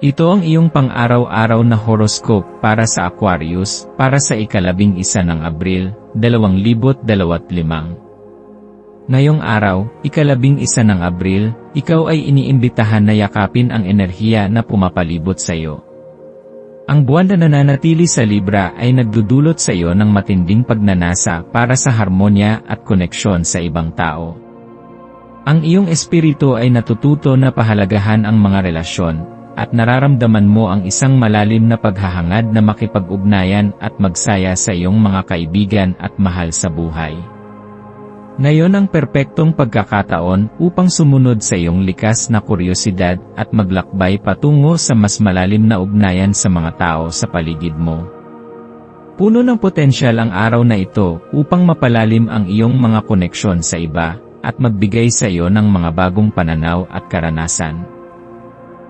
Ito ang iyong pang-araw-araw na horoscope para sa Aquarius, para sa ikalabing isa ng Abril, 2025. Ngayong araw, ikalabing isa ng Abril, ikaw ay iniimbitahan na yakapin ang enerhiya na pumapalibot sa iyo. Ang buwan na nananatili sa Libra ay nagdudulot sa iyo ng matinding pagnanasa para sa harmonya at koneksyon sa ibang tao. Ang iyong espiritu ay natututo na pahalagahan ang mga relasyon, at nararamdaman mo ang isang malalim na paghahangad na makipag-ugnayan at magsaya sa iyong mga kaibigan at mahal sa buhay. Ngayon ang perpektong pagkakataon upang sumunod sa iyong likas na kuryosidad at maglakbay patungo sa mas malalim na ugnayan sa mga tao sa paligid mo. Puno ng potensyal ang araw na ito upang mapalalim ang iyong mga koneksyon sa iba at magbigay sa iyo ng mga bagong pananaw at karanasan.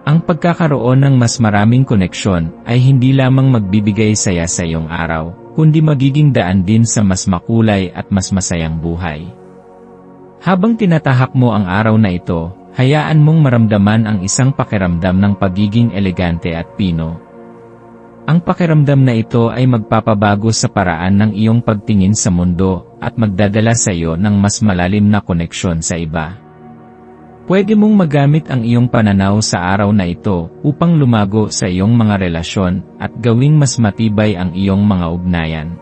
Ang pagkakaroon ng mas maraming koneksyon ay hindi lamang magbibigay saya sa iyong araw, kundi magiging daan din sa mas makulay at mas masayang buhay. Habang tinatahak mo ang araw na ito, hayaan mong maramdaman ang isang pakiramdam ng pagiging elegante at pino. Ang pakiramdam na ito ay magpapabago sa paraan ng iyong pagtingin sa mundo at magdadala sa iyo ng mas malalim na koneksyon sa iba. Pwede mong magamit ang iyong pananaw sa araw na ito upang lumago sa iyong mga relasyon at gawing mas matibay ang iyong mga ugnayan.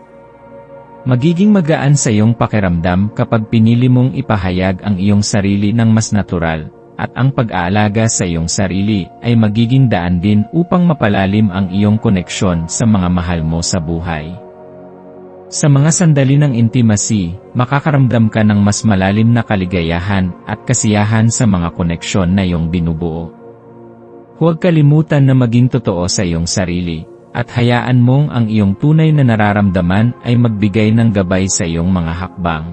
Magiging magaan sa iyong pakiramdam kapag pinili mong ipahayag ang iyong sarili ng mas natural, at ang pag-aalaga sa iyong sarili ay magiging daan din upang mapalalim ang iyong koneksyon sa mga mahal mo sa buhay. Sa mga sandali ng intimacy, makakaramdam ka ng mas malalim na kaligayahan at kasiyahan sa mga koneksyon na iyong binubuo. Huwag kalimutan na maging totoo sa iyong sarili, at hayaan mong ang iyong tunay na nararamdaman ay magbigay ng gabay sa iyong mga hakbang.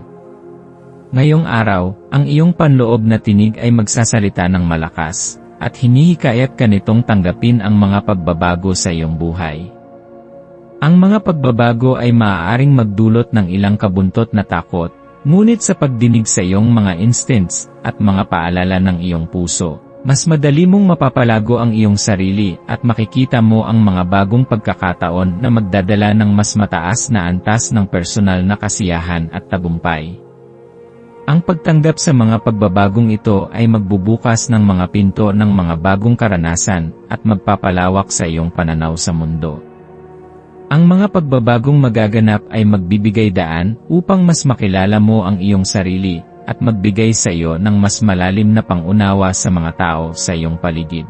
Ngayong araw, ang iyong panloob na tinig ay magsasalita ng malakas, at hinihikayat ka nitong tanggapin ang mga pagbabago sa iyong buhay. Ang mga pagbabago ay maaaring magdulot ng ilang kabuntot na takot, ngunit sa pagdinig sa iyong mga instincts at mga paalala ng iyong puso, mas madali mong mapapalago ang iyong sarili at makikita mo ang mga bagong pagkakataon na magdadala ng mas mataas na antas ng personal na kasiyahan at tagumpay. Ang pagtanggap sa mga pagbabagong ito ay magbubukas ng mga pinto ng mga bagong karanasan at magpapalawak sa iyong pananaw sa mundo. Ang mga pagbabagong magaganap ay magbibigay daan upang mas makilala mo ang iyong sarili at magbigay sa iyo ng mas malalim na pangunawa sa mga tao sa iyong paligid.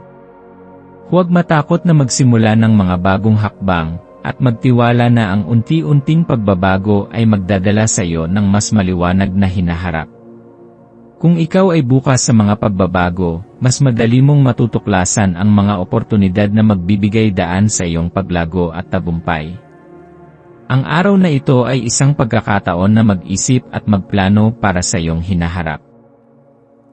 Huwag matakot na magsimula ng mga bagong hakbang at magtiwala na ang unti-unting pagbabago ay magdadala sa iyo ng mas maliwanag na hinaharap. Kung ikaw ay bukas sa mga pagbabago, mas madali mong matutuklasan ang mga oportunidad na magbibigay daan sa iyong paglago at tagumpay. Ang araw na ito ay isang pagkakataon na mag-isip at magplano para sa iyong hinaharap.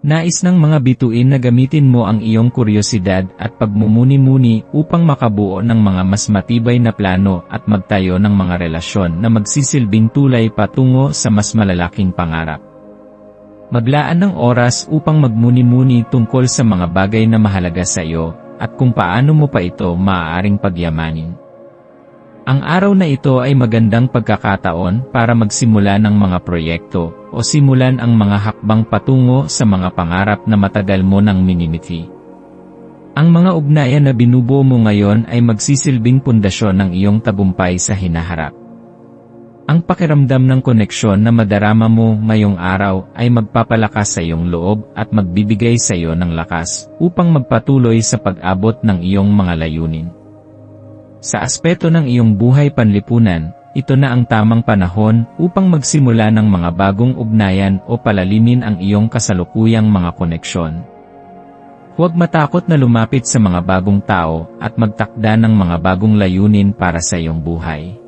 Nais ng mga bituin na gamitin mo ang iyong kuryosidad at pagmumuni-muni upang makabuo ng mga mas matibay na plano at magtayo ng mga relasyon na magsisilbing tulay patungo sa mas malalaking pangarap. Maglaan ng oras upang magmuni-muni tungkol sa mga bagay na mahalaga sa iyo, at kung paano mo pa ito maaaring pagyamanin. Ang araw na ito ay magandang pagkakataon para magsimula ng mga proyekto o simulan ang mga hakbang patungo sa mga pangarap na matagal mo nang minimiti. Ang mga ugnayan na binubuo mo ngayon ay magsisilbing pundasyon ng iyong tagumpay sa hinaharap. Ang pakiramdam ng koneksyon na madarama mo ngayong araw ay magpapalakas sa iyong loob at magbibigay sa iyo ng lakas upang magpatuloy sa pag-abot ng iyong mga layunin. Sa aspeto ng iyong buhay panlipunan, ito na ang tamang panahon upang magsimula ng mga bagong ugnayan o palalimin ang iyong kasalukuyang mga koneksyon. Huwag matakot na lumapit sa mga bagong tao at magtakda ng mga bagong layunin para sa iyong buhay.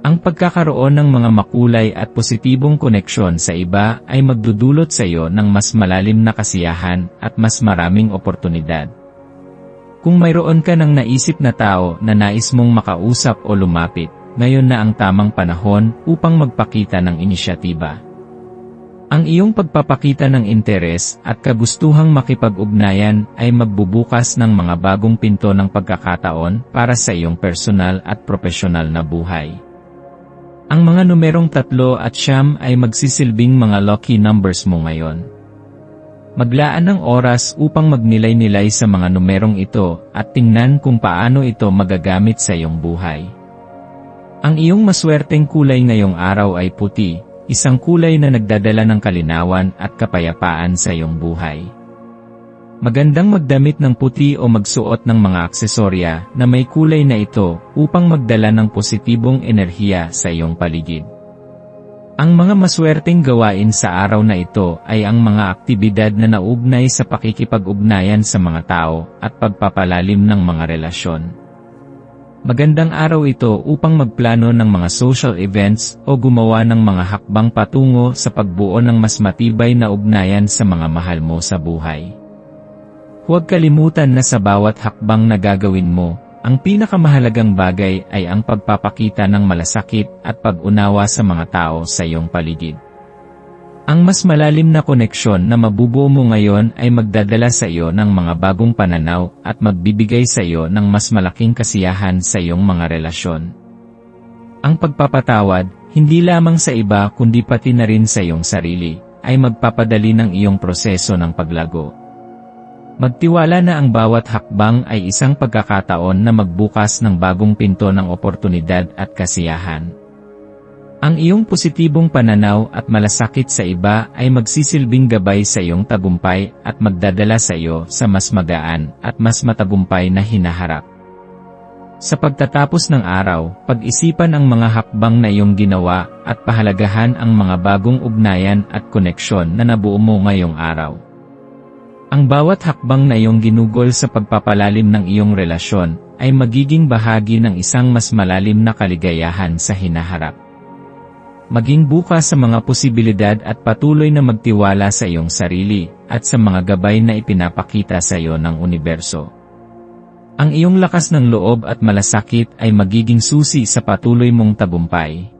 Ang pagkakaroon ng mga makulay at positibong koneksyon sa iba ay magdudulot sa iyo ng mas malalim na kasiyahan at mas maraming oportunidad. Kung mayroon ka ng naisip na tao na nais mong makausap o lumapit, ngayon na ang tamang panahon upang magpakita ng inisyatiba. Ang iyong pagpapakita ng interes at kagustuhang makipag-ugnayan ay magbubukas ng mga bagong pinto ng pagkakataon para sa iyong personal at profesional na buhay. Ang mga numerong tatlo at siyam ay magsisilbing mga lucky numbers mo ngayon. Maglaan ng oras upang magnilay-nilay sa mga numerong ito at tingnan kung paano ito magagamit sa iyong buhay. Ang iyong maswerteng kulay ngayong araw ay puti, isang kulay na nagdadala ng kalinawan at kapayapaan sa iyong buhay. Magandang magdamit ng puti o magsuot ng mga aksesorya na may kulay na ito upang magdala ng positibong enerhiya sa iyong paligid. Ang mga maswerteng gawain sa araw na ito ay ang mga aktibidad na naugnay sa pakikipag-ugnayan sa mga tao at pagpapalalim ng mga relasyon. Magandang araw ito upang magplano ng mga social events o gumawa ng mga hakbang patungo sa pagbuo ng mas matibay na ugnayan sa mga mahal mo sa buhay. Huwag kalimutan na sa bawat hakbang na gagawin mo, ang pinakamahalagang bagay ay ang pagpapakita ng malasakit at pag-unawa sa mga tao sa iyong paligid. Ang mas malalim na koneksyon na mabubuo mo ngayon ay magdadala sa iyo ng mga bagong pananaw at magbibigay sa iyo ng mas malaking kasiyahan sa iyong mga relasyon. Ang pagpapatawad, hindi lamang sa iba kundi pati na rin sa iyong sarili, ay magpapadali ng iyong proseso ng paglago. Magtiwala na ang bawat hakbang ay isang pagkakataon na magbukas ng bagong pinto ng oportunidad at kasiyahan. Ang iyong positibong pananaw at malasakit sa iba ay magsisilbing gabay sa iyong tagumpay at magdadala sa iyo sa mas magaan at mas matagumpay na hinaharap. Sa pagtatapos ng araw, pag-isipan ang mga hakbang na iyong ginawa at pahalagahan ang mga bagong ugnayan at koneksyon na nabuo mo ngayong araw. Ang bawat hakbang na iyong ginugol sa pagpapalalim ng iyong relasyon ay magiging bahagi ng isang mas malalim na kaligayahan sa hinaharap. Maging bukas sa mga posibilidad at patuloy na magtiwala sa iyong sarili at sa mga gabay na ipinapakita sa iyo ng universo. Ang iyong lakas ng loob at malasakit ay magiging susi sa patuloy mong tagumpay.